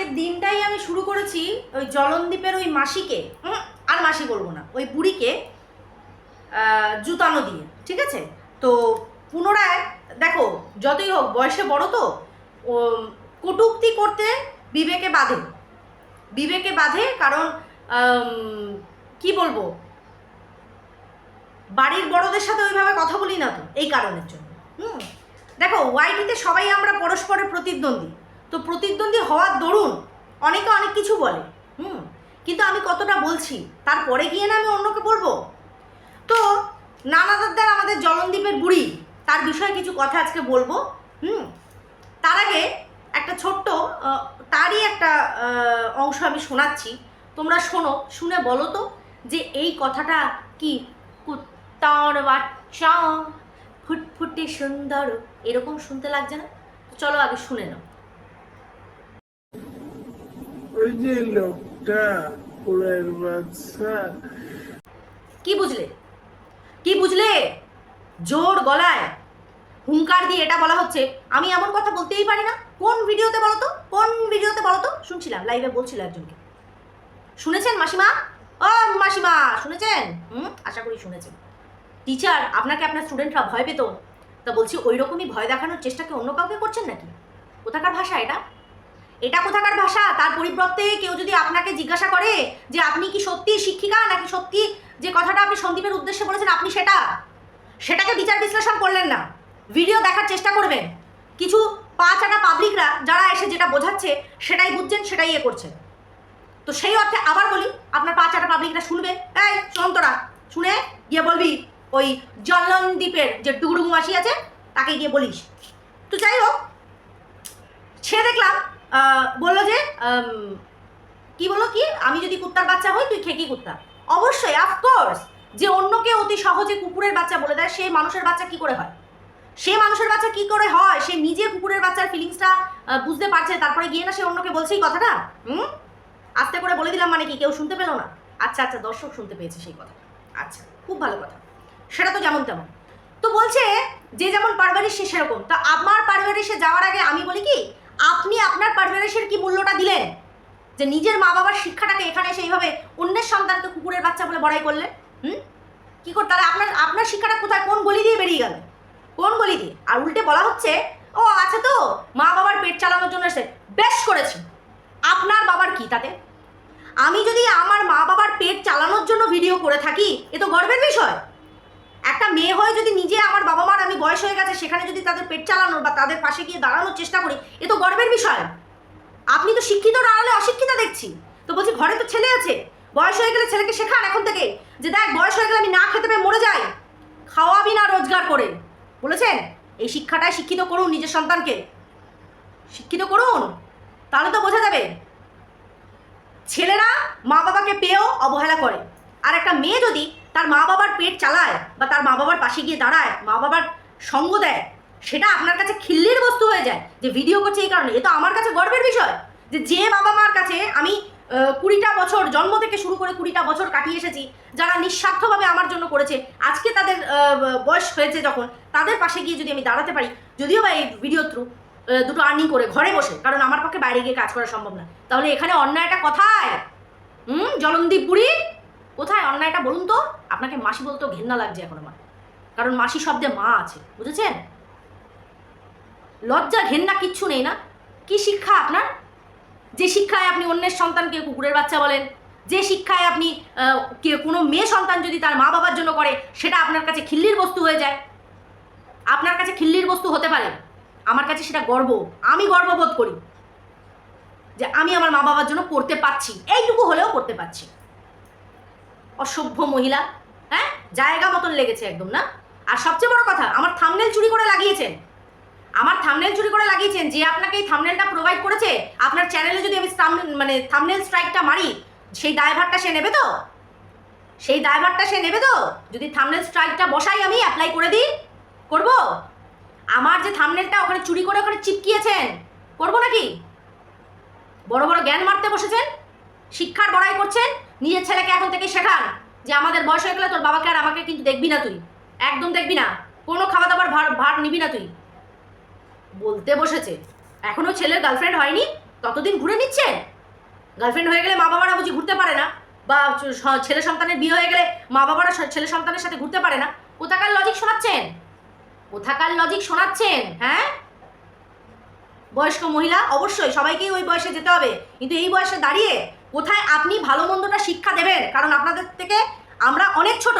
আজকের দিনটাই আমি শুরু করেছি ওই জলনদ্বীপের ওই মাসিকে আর মাসি বলব না, ওই বুড়িকে জুতানো দিয়ে, ঠিক আছে? তো পুনরায়, দেখো, যতই হোক, বয়সে বড় তো কটূক্তি করতে বিবেকে বাঁধে। বিবেকে বাঁধে কারণ কি বলব? বাড়ির বড়দের সাথে ওইভাবে কথা বলি না তো, এই কারণের জন্য, হুম? দেখো, ওয়াইটিতে সবাই আমরা পরস্পরের প্রতিদ্বন্দ্বী। তো প্রতিদ্বন্দ্বী হওয়ার দরুন অনেকে অনেক কিছু বলে, হুম, কিন্তু আমি কতটা বলছি? তারপরে গিয়ে না আমি অন্যকে বলব? তো নানা দাদার আমাদের জলনদ্বীপের বুড়ি, তার বিষয়ে কিছু কথা আজকে বলব, হুম। তার আগে একটা ছোট্ট তারই একটা অংশ আমি শোনাচ্ছি। তোমরা শোনো, শুনে বলো তো যে এই কথাটা কি? কুত্তার বাচ্চা, ফুটফুটে সুন্দর, এরকম শুনতে লাগছে না? চলো আগে শুনে নাও। ওই যে লোকটা কুলের বাচ্চা কি বুঝলে? কি বুঝলে? জোর গলায়। হুঙ্কার দিয়ে এটা বলা হচ্ছে। আমি এমন কথা বলতেই পারি না। কোন ভিডিওতে বলো তো? কোন ভিডিওতে বলো তো? শুনছিলাম লাইভে বলছিল একজনকে। শুনেছেন মাসিমা? ও মাসিমা, শুনেছেন? হুম, আশা করি শুনেছেন। টিচার আপনাকে আপনার স্টুডেন্টরা ভয় পেত। তা বলছি ওই রকমই ভয় দেখানোর চেষ্টা কি অন্য কাউকে করছেন নাকি? কোথাকার ভাষা এটা? এটা কোথাকার ভাষা? তার পরিবর্তে কেউ যদি আপনাকে জিজ্ঞাসা করে যে আপনি কি সত্যি শিক্ষিকা নাকি সত্যি যে কথাটা আপনি সন্দীপের উদ্দেশ্যে বলেছেন, আপনি সেটা? সেটাকে বিচার বিশ্লেষণ করলেন না। ভিডিও দেখার চেষ্টা করবেন। কিছু পাঁচ আনা পাবলিকরা যারা এসে যেটা বোঝাচ্ছে, সেটাই বুঝছেন, সেটাই ইয়ে করছেন। তো সেই অর্থে আবার বলি, আপনার পাঁচ আনা পাবলিকরা শুনবে। এই, শোন তোরা, শুনে গিয়ে বলবি, ওই জলনদ্বীপের যে টুকরুগু মাসি আছে, তাকে গিয়ে বলিস। তো যাই হোক সে দেখলাম বলল যে কি বলল কি? আমি যদি কুত্তার বাচ্চা হই, তুই খেকি কুত্তা। অবশ্যই অফকোর্স যে অন্যকে অতি সহজে কুকুরের বাচ্চা বলে দেয়, সে মানুষের বাচ্চা কি করে হয়? সে মানুষের বাচ্চা কি করে হয়? সে নিজে কুকুরের বাচ্চার ফিলিংসটা বুঝতে পারছে, তারপরে গিয়ে না সে অন্যকে বলছে, এই কথাটা? হুম? আস্তে করে বলে দিলাম মানে কি, কেউ শুনতে পেল না? আচ্ছা আচ্ছা দর্শক শুনতে পেয়েছে সেই কথা। আচ্ছা খুব ভালো কথা। সেটা তো যেমন তেমন। তো বলছে, যে যেমন পারভারিশ সে সেরকম। তা আমার পারভারিশে যাওয়ার আগে আমি বলি কি আপনি আপনার পারভারিশের কি মূল্যটা দিলেন? যে নিজের মা বাবার শিক্ষাটাকে এখানে এসে এইভাবে অন্যের সন্তানকে কুকুরের বাচ্চা বলে বড়াই করলেন? হুম? কি করতে তাহলে আপনার আপনার শিক্ষাটা কোথায়? কোন গলি দিয়ে বেরিয়ে গেল? কোন গলি দিয়ে? আর উল্টে বলা হচ্ছে, ও আছে তো, মা বাবার পেট চালানোর জন্য এসে বেশ করেছি। আপনার বাবার কি তাতে? আমি যদি আমার মা বাবার পেট চালানোর জন্য ভিডিও করে থাকি, এ তো গর্বের বিষয়। একটা মেয়ে হয়ে যদি নিজে আমার বাবা মার আমি বয়স হয়ে গেছে, সেখানে যদি তাদের পেট চালানোর বা তাদের পাশে গিয়ে দাঁড়ানোর চেষ্টা করি, এ তো গর্বের বিষয়। আপনি তো শিক্ষিত দাঁড়ালে অশিক্ষিত দেখছি। তো বলছি, ঘরে তো ছেলে আছে। বয়স হয়ে গেলে ছেলেকে শেখান এখন থেকে যে দেখ, বয়স হয়ে গেলে আমি না খেতে পেয়ে মরে যাই। খাওয়াবি না রোজগার করে। বলেছেন? এই শিক্ষাটাই শিক্ষিত করুন নিজের সন্তানকে। শিক্ষিত করুন। তাহলে তো বোঝা যাবে। ছেলেরা মা বাবাকে পেয়েও অবহেলা করে। আর একটা মেয়ে যদি তার মা বাবার পেট চালায় বা তার মা বাবার পাশে গিয়ে দাঁড়ায়, মা বাবার সঙ্গ দেয়, সেটা আপনার কাছে খিল্লির বস্তু হয়ে যায় যে ভিডিও করছে এই কারণে। এ তো আমার কাছে গর্বের বিষয় যে যে বাবা মার কাছে আমি কুড়িটা বছর, জন্ম থেকে শুরু করে কুড়িটা বছর কাটিয়ে এসেছি, যারা নিঃস্বার্থভাবে আমার জন্য করেছে, আজকে তাদের বয়স হয়েছে যখন, তাদের পাশে গিয়ে যদি আমি দাঁড়াতে পারি, যদিও বা এই ভিডিও থ্রু দুটো আর্নিং করে ঘরে বসে, কারণ আমার পক্ষে বাইরে গিয়ে কাজ করা সম্ভব না। তাহলে এখানে অন্যায়টা কথায় হুম জলন্দীপ পুরী অন্যায়টা বলুন তো, আপনাকে মাসি বলতেও ঘেন্না লাগছে এখন আমার। কারণ মাসি শব্দে মা আছে, বুঝেছেন? লজ্জা, ঘেন্না কিচ্ছু নেই না। কি শিক্ষা আপনার? যে শিক্ষায় আপনি অন্যের সন্তানকে কুকুরের বাচ্চা বলেন, যে শিক্ষায় আপনি কোনো মেয়ে সন্তান যদি তার মা বাবার জন্য করে, সেটা আপনার কাছে খিল্লির বস্তু হয়ে যায়। আপনার কাছে খিল্লির বস্তু হতে পারে। আমার কাছে সেটা গর্ব। আমি গর্ববোধ করি যে আমি আমার মা বাবার জন্য করতে পারছি। এইটুকু হলেও করতে পারছি। অসভ্য মহিলা হ্যাঁ? জায়গা মতন লেগেছে একদম, না? আর সবচেয়ে বড় কথা, আমার থামনেল চুরি করে লাগিয়েছেন। আমার থামনেল চুরি করে লাগিয়েছেন, যে আপনাকে এই থামনেলটা প্রোভাইড করেছে, আপনার চ্যানেলে যদি আমি মানে থামনেল স্ট্রাইকটা মারি, সেই দায়ভারটা সে নেবে তো? সেই দায়ভারটা সে নেবে তো? যদি থামনেল স্ট্রাইকটা বসাই আমি অ্যাপ্লাই করে দিই, করব? আমার যে থামনেলটা ওখানে চুরি করে ওখানে চিপকিয়েছেন, করব নাকি? বড় বড় জ্ঞান মারতে বসেছেন, শিক্ষার বড়াই করছেন নিজের ছেলেকে এখন থেকে শেখান যে আমাদের বয়স হয়ে গেলে তোর বাবাকে আর আমাকে কিন্তু দেখবি না তুই। একদম দেখবি না। কোনো খাওয়া দাবার ভার ভার নিবি না তুই। বলতে বসেছে। এখনও ছেলের গার্লফ্রেন্ড হয়নি? ততদিন ঘুরে নিচ্ছে? গার্লফ্রেন্ড হয়ে গেলে মা বাবারা বুঝি ঘুরতে পারে না? বা ছেলে সন্তানের বিয়ে হয়ে গেলে মা বাবারা ছেলে সন্তানের সাথে ঘুরতে পারে না? কোথাকার লজিক শোনাচ্ছেন? কোথাকার লজিক শোনাচ্ছেন? হ্যাঁ? বয়স্ক মহিলা, অবশ্যই সবাইকেই ওই বয়সে যেতে হবে। কিন্তু এই বয়সে দাঁড়িয়ে কোথায় আপনি ভালো মন্দটা শিক্ষা দেবেন? কারণ আপনাদের থেকে আমরা অনেক ছোট।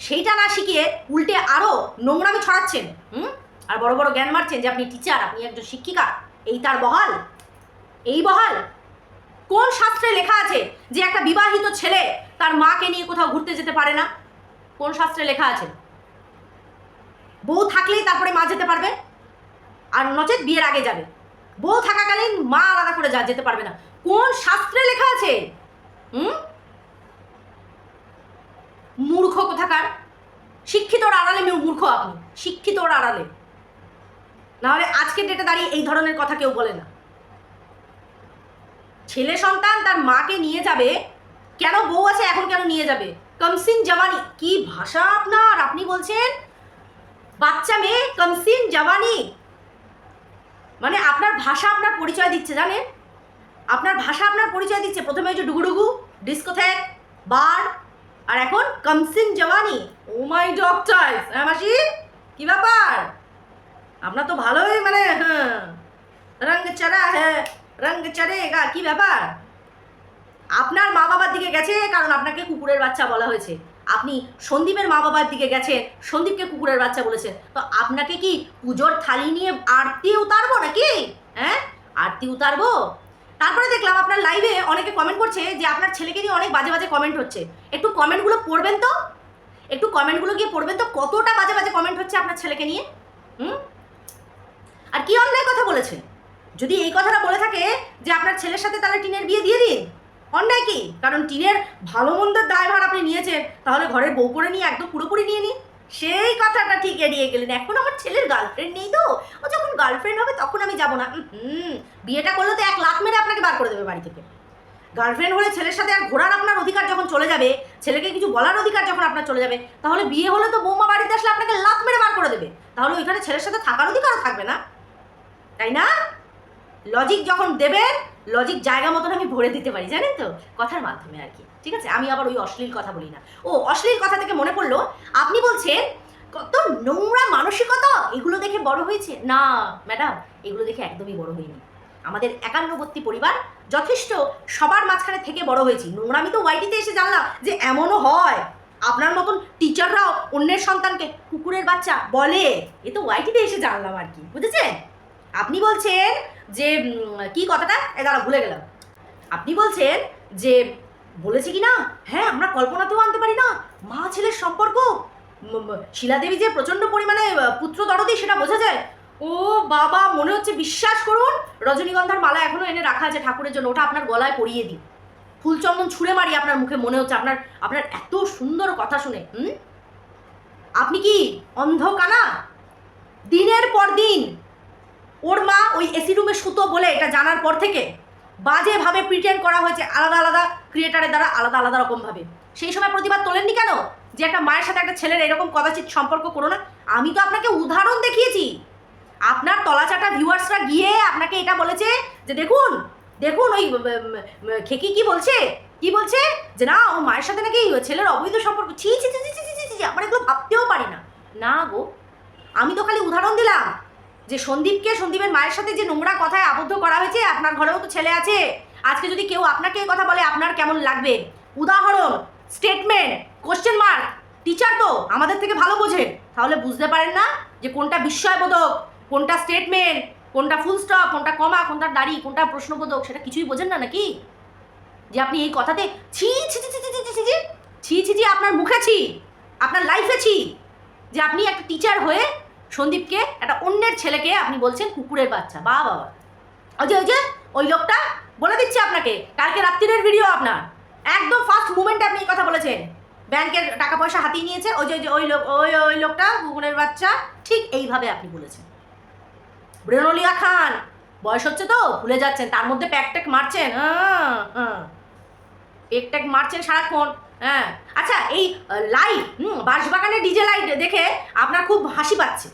সেইটা না শিখিয়ে উল্টে আরও নোংরামি ছড়াচ্ছেন, হুম? আর বড় বড় জ্ঞান মারছেন যে আপনি টিচার আপনি একজন শিক্ষিকা। এই তার বহাল। এই বহাল। কোন শাস্ত্রে লেখা আছে যে একটা বিবাহিত ছেলে তার মাকে নিয়ে কোথাও ঘুরতে যেতে পারে না? কোন শাস্ত্রে লেখা আছে? বউ থাকলেই তারপরে মা যেতে পারবে? আর নচেত বিয়ের আগে যাবে। বউ থাকাকালীন মা আলাদা করে যা যেতে পারবে না। কোন শাস্ত্রে লেখা আছে? হুম? মূর্খ কোথাকার? শিক্ষিতর আড়ালে মূর্খ আপনি। শিক্ষিতর আড়ালে। নাহলে আজকের ডেটে দাঁড়িয়ে এই ধরনের কথা কেউ বলে না। ছেলে সন্তান তার মাকে নিয়ে যাবে। কেন বউ আছে, এখন কেন নিয়ে যাবে? কমসিন জওয়ানি। কি ভাষা আপনার? আপনি বলছেন? বাচ্চা মেয়ে কমসিন জওয়ানি। মানে আপনার ভাষা আপনার পরিচয় দিচ্ছে, জানেন? আপনার ভাষা আপনার পরিচয় দিচ্ছে। প্রথমে যে ডুগুডুগু, ডিস্কোথেক, বার, আর এখন কমসিন জওয়ানি। ও মাই ডক্টর হ্যাঁ মাসি? কী ব্যাপার? আপনার তো ভালোই মানে হ্যাঁ। রঙ চড়া হ্যাঁ রঙ চড়েগা, কী ব্যাপার? আপনার মা বাবার দিকে গেছে, কারণ আপনাকে কুকুরের বাচ্চা বলা হয়েছে। আপনি সন্দীপের মা বাবার দিকে গেছেন সন্দীপকে কুকুরের বাচ্চা বলেছেন তো আপনাকে কি পুজোর থালি নিয়ে আরতি উতারবো নাকি? হ্যাঁ? আরতি উতারবো? তারপরে দেখলাম আপনার লাইভে অনেকে কমেন্ট করছে যে আপনার ছেলেকে নিয়ে অনেক বাজে বাজে কমেন্ট হচ্ছে। একটু কমেন্টগুলো পড়বেন তো? একটু কমেন্টগুলো গিয়ে পড়বেন তো, কতটা বাজে বাজে কমেন্ট হচ্ছে আপনার ছেলেকে নিয়ে? হুম? আর কি অন্যায় কথা বলেছেন? যদি এই কথাটা বলে থাকে যে আপনার ছেলের সাথে তাহলে টিনের বিয়ে দিয়ে দিন। অন্যায় কি? কারণ টিনের ভালো মন্দের দায়ভার আপনি নিয়েছেন, তাহলে ঘরের বউ করে নিয়ে একদম পুরোপুরি নিয়ে নিন। সেই কথাটা ঠিক এড়িয়ে গেলেন। এখন আমার ছেলের গার্লফ্রেন্ড নেই তো? ও যখন গার্লফ্রেন্ড হবে তখন আমি যাব না। হুম বিয়েটা করলে তো এক লাখ মেরে আপনাকে বার করে দেবে বাড়ি থেকে। গার্লফ্রেন্ড হলে ছেলের সাথে আর ঘোরার আপনার অধিকার যখন চলে যাবে, ছেলেকে কিছু বলার অধিকার যখন আপনার চলে যাবে, তাহলে বিয়ে হলে তো বৌমা বাড়িতে আসলে আপনাকে লাখ মেরে বার করে দেবে। তাহলে ওইখানে ছেলের সাথে থাকার অধিকারও থাকবে না। তাই না? লজিক যখন দেবেন লজিক জায়গা মতন আমি ভরে দিতে পারি, জানেন তো? কথার মাধ্যমে আর কি। ঠিক আছে? আমি আবার ওই অশ্লীল কথা বলি না। ও, অশ্লীল কথা থেকে মনে পড়ল, আপনি বলছেন, কত নোংরা মানসিকতা, এগুলো দেখে বড় হয়েছে? না, ম্যাডাম, এগুলো দেখে একদমই বড় হয়নি আমাদের একান্নবর্তী পরিবার যথেষ্ট সবার মাঝখানে থেকে বড় হয়েছি। নোংরামি তো ওয়াইটিতে এসে জানলাম যে এমনও হয়। আপনার মতন টিচাররাও অন্যের সন্তানকে কুকুরের বাচ্চা বলে। এ তো ওয়াইটিতে এসে জানলাম আর কি। বুঝেছেন? আপনি বলছেন যে কি কথাটা? এ দাঁড়া ভুলে গেলাম। আপনি বলছেন যে, বলেছে কি না হ্যাঁ আমরা কল্পনাতেও আনতে পারি না। মা ছেলের সম্পর্ক? শিলাদেবী যে প্রচণ্ড পরিমাণে পুত্র দরদি, সেটা বোঝা যায়? ও বাবা, মনে হচ্ছে বিশ্বাস করুন, রজনীগন্ধার মালা এখনও এনে রাখা আছে ঠাকুরের জন্য। ওটা আপনার গলায় পরিয়ে দিই ফুলচন্দন ছুঁড়ে মারি আপনার মুখে, মনে হচ্ছে আপনার আপনার এত সুন্দর কথা শুনে, হুম? আপনি কি অন্ধ কানা দিনের পর দিন ওর মা ওই এসি রুমে সুতো বলে এটা জানার পর থেকে বাজেভাবে প্রিটেন্ড করা হয়েছে আলাদা আলাদা ক্রিয়েটারের দ্বারা আলাদা আলাদা রকমভাবে। সেই সময় প্রতিবাদ তোলেননি কেন? যে একটা মায়ের সাথে একটা ছেলের এরকম কদাচিৎ সম্পর্ক করো না। আমি তো আপনাকে উদাহরণ দেখিয়েছি। আপনার তলাচাটা ভিউয়ার্সরা গিয়ে আপনাকে এটা বলেছে যে দেখুন দেখুন ওই খেকি কি বলছে? কি বলছে? যে না ও মায়ের সাথে নাকি ছেলের অবৈধ সম্পর্ক। ছি ছি ছি ছি, ছি, ছি, আমার এগুলো ভাবতেও পারি না। না গো আমি তো খালি উদাহরণ দিলাম। যে সন্দীপকে সন্দীপের মায়ের সাথে যে নোংরা কথায় আবদ্ধ করা হয়েছে আপনার ঘরেও তো ছেলে আছে আজকে যদি কেউ আপনাকে কথা বলে আপনার কেমন লাগবে উদাহরণ স্টেটমেন্ট কোশ্চেন মার্ক টিচার তো আমাদের থেকে ভালো বোঝে তাহলে বুঝতে পারেন না যে কোনটা বিস্ময়বোধক কোনটা স্টেটমেন্ট কোনটা ফুল স্টপ কোনটা কমা কোনটা দাড়ি কোনটা প্রশ্নবোধক সেটা কিছুই বোঝেন না নাকি যে আপনি এই কথাতে ছি ছি ছি ছি ছি ছি ছি ছি ছি আপনার মুখে ছি আপনার লাইফে ছি যে আপনি একটা টিচার হয়ে সন্দীপকে একটা অন্যের ছেলেকে আপনি বলছেন কুকুরের বাচ্চা, বা বাবা। ওই যে ওই যে, ওই লোকটা বলে দিচ্ছি আপনাকে, কালকে রাত্রিরের ভিডিও আপনার। একদম ফার্স্ট মুমেন্টে আপনি এই কথা বলেছেন। ব্যাংকের টাকা পয়সা হাতিয়ে নিয়েছে, ওই যে, ওই লোক, ওই ওই লোকটা কুকুরের বাচ্চা, ঠিক এইভাবে আপনি বলেছেন। ব্রেনলিয়া খান, বয়স হচ্ছে তো, ভুলে যাচ্ছেন, তার মধ্যে প্যাক ট্যাক মারছেন হ্যাঁ হ্যাঁ। মারছেন সারাক্ষণ হ্যাঁ। আচ্ছা এই লাইট হুম বাঁশবাগানের ডিজে লাইট দেখে আপনার খুব হাসি পাচ্ছে।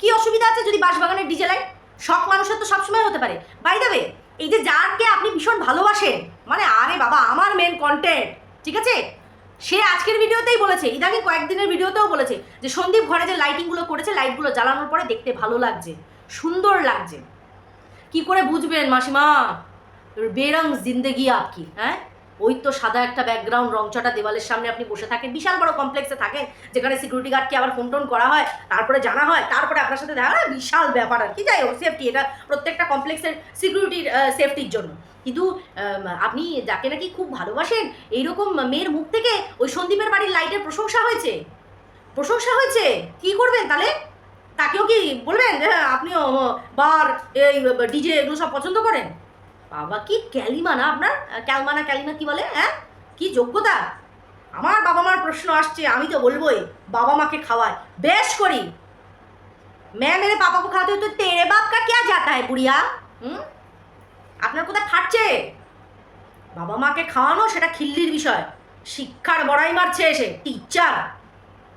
কি অসুবিধা আছে যদি বাঁশবাগানের ডিজে লাইট শখ মানুষের তো সবসময় হতে পারে। বাই দেবে এই যে যারকে আপনি ভীষণ ভালোবাসেন মানে আরে বাবা, আমার মেন কন্টেন্ট ঠিক আছে? সে আজকের ভিডিওতেই বলেছে, ইদানিং কয়েকদিনের ভিডিওতেও বলেছে যে সন্দীপ ঘরে যে লাইটিংগুলো করেছে লাইটগুলো জ্বালানোর পরে দেখতে ভালো লাগছে, সুন্দর লাগছে। কি করে বুঝবেন মাসিমা? বেরং জিন্দেগি আপকি হ্যাঁ? ওই তো সাদা একটা ব্যাকগ্রাউন্ড রংচটা দেওয়ালের সামনে আপনি বসে থাকেন, বিশাল বড় কমপ্লেক্সে থাকেন, যেখানে সিকিউরিটি গার্ডকে আবার ফোন টোন করা হয়, তারপরে জানা হয়, তারপরে আপনার সাথে দেখা হয়, বিশাল ব্যাপার আর কি। যাই হোক সেফটি এটা প্রত্যেকটা কমপ্লেক্সের সিকিউরিটির সেফটির জন্য। কিন্তু আপনি যাকে নাকি খুব ভালোবাসেন, এইরকম মেয়ের মুখ থেকে ওই সন্দীপের বাড়ির লাইটের প্রশংসা হয়েছে? প্রশংসা হয়েছে? কি করবেন তাহলে? তাকেও কি বলবেন হ্যাঁ আপনিও বার, এই ডিজে এগুলো সব পছন্দ করেন? বাবা কি ক্যালিমা না আপনার আহ, ক্যালমানা ক্যালিমা কি বলে হ্যাঁ কি যোগ্যতা আমার বাবা মার প্রশ্ন আসছে আমি তো বলবোই বাবা মাকে খাওয়ায় বেশ করি मैं मेरे पापा को खाते हो तो तेरे बाप का क्या जाता है बुढ़िया হুম আপনার কোথায় ফাটছে বাবা মাকে খাওয়ানো সেটা খিল্লির বিষয় শিক্ষার বড়াই মারছে এসে টিচার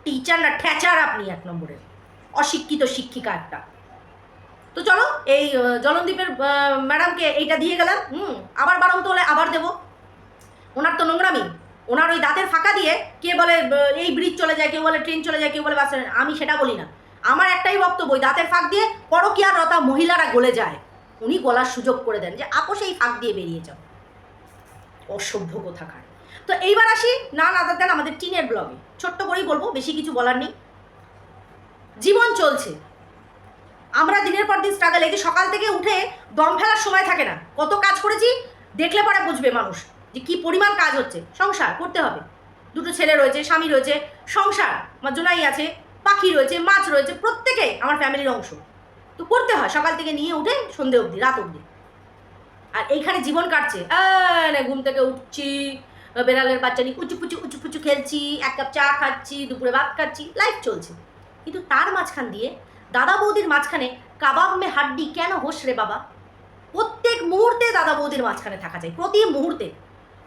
টিচার না ঠ্যাচার আপনি এক নম্বরের অশিক্ষিত শিক্ষিকা একটা তো চলো, এই জলনদীপের ম্যাডামকে এইটা দিয়ে গেলাম, হুম, আবার বারণ তো হলে আবার দেবো। ওনার তো নোংরামি। ওনার ওই দাঁতের ফাঁকা দিয়ে কে বলে এই ব্রিজ চলে যায়, কেউ বলে ট্রেন চলে যায়, কেউ বলে বাস আমি সেটা বলি না। আমার একটাই বক্তব্য দাঁতের ফাঁক দিয়ে পরকিয়ার রতা মহিলারা গলে যায়। উনি গলার সুযোগ করে দেন যে আপোষে এই ফাঁক দিয়ে বেরিয়ে যাও। অসভ্য কোথাকার। তো এইবার আসি, না না দেন আমাদের টিনের ব্লগে ছোট্ট করেই বলব, বেশি কিছু বলার নেই। জীবন চলছে। আমরা দিনের পর দিন স্ট্রাগল এই যে সকাল থেকে উঠে দম ফেলার সময় থাকে না। কত কাজ করেছি, দেখলে পরে বুঝবে মানুষ যে কি পরিমাণ কাজ হচ্ছে। সংসার করতে হবে। দুটো ছেলে রয়েছে, স্বামী রয়েছে, সংসার। আমার জোনাই আছে, পাখি রয়েছে, মাছ রয়েছে, প্রত্যেকে আমার ফ্যামিলির অংশ। তো করতে হয়, সকাল থেকে নিয়ে উঠে সন্ধে অবধি, রাত অবধি। আর এইখানে জীবন কাটছে। ঘুম থেকে উঠছি, বেড়ালের বাচ্চা নিয়ে উঁচু পুচু উঁচু পুচু খেলছি, এক কাপ চা খাচ্ছি, দুপুরে ভাত খাচ্ছি লাইফ চলছে। কিন্তু তার মাঝখান দিয়ে দাদা বৌদির মাঝখানে কাবাব মে হাড্ডি কেন হোস রে বাবা? প্রত্যেক মুহূর্তে দাদা বৌদির মাঝখানে থাকা যায়, প্রতি মুহূর্তে।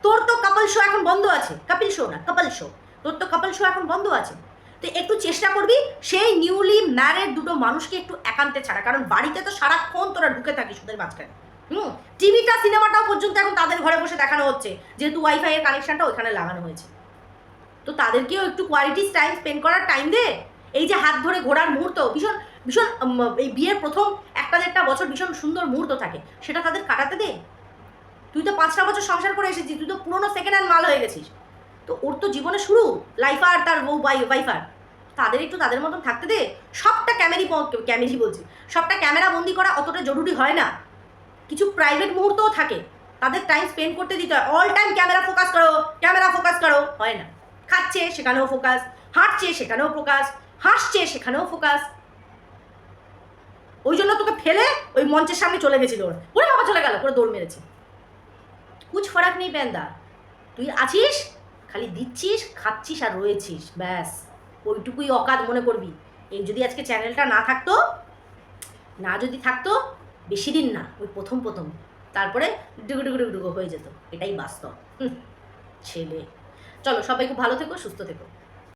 তোর তো কাপল শো এখন বন্ধ আছে কাপিল শো না কাপল শো তোর তো কাপল শো এখন বন্ধ আছে। তো একটু চেষ্টা করবি সেই নিউলি ম্যারেড দুটো মানুষকে একটু একান্তে ছাড়া, কারণ বাড়িতে তো সারাক্ষণ তোরা ঢুকে থাকিস ওদের মাঝখানে। হুম? টিভিটা, সিনেমাটাও পর্যন্ত এখন তাদের ঘরে বসে দেখানো হচ্ছে, যেহেতু ওয়াইফাই এর কানেকশনটা ওইখানে লাগানো হয়েছে। তো তাদেরকেও একটু কোয়ালিটি টাইম স্পেন্ড করার টাইম দে। এই যে হাত ধরে ঘোরার মুহূর্ত, ভীষণ ভীষণ এই বিয়ের প্রথম একটা দেড়টা বছর ভীষণ সুন্দর মুহূর্ত থাকে। সেটা তাদের কাটাতে দে। তুই তো পাঁচটা বছর সংসার করে এসেছিস, তুই তো পুরোনো সেকেন্ড হ্যান্ড মাল হয়ে গেছিস। তো ওর তো জীবনে শুরু লাইফার তার বউ বাই ওয়াইফার তাদের একটু তাদের মতন থাকতে দে। সবটা ক্যামেরি ক্যামেরি বলছি। সবটা ক্যামেরা বন্দি করা অতটা জরুরি হয় না। কিছু প্রাইভেট মুহূর্তও থাকে। তাদের টাইম স্পেন্ড করতে দিতে হয়। অল টাইম ক্যামেরা ফোকাস করো ক্যামেরা ফোকাস করো। হয় না। খাচ্ছে সেখানেও ফোকাস হাঁটছে সেখানেও ফোকাস হাসছে সেখানেও ফোকাস ওই জন্য তোকে ফেলে ওই মঞ্চের সামনে চলে গেছিল ওরা। ওরে বাবা, চলে গেল করে দৌড় মেরেছে। কুছ ফারাক নেই পেন্দা তুই আছিস? খালি দিচ্ছিস, খাচ্ছিস আর রয়েছিস, ব্যাস। ওইটুকুই অকাত মনে করবি। এই যদি আজকে চ্যানেলটা না থাকতো, না যদি থাকতো বেশি দিন না, ওই প্রথম প্রথম। তারপরে ডুগু ডুগু ডুগু হয়ে যেত। এটাই বাস্তব। ছেলে। চলো, সবাই খুব ভালো থেকো, সুস্থ থেকো।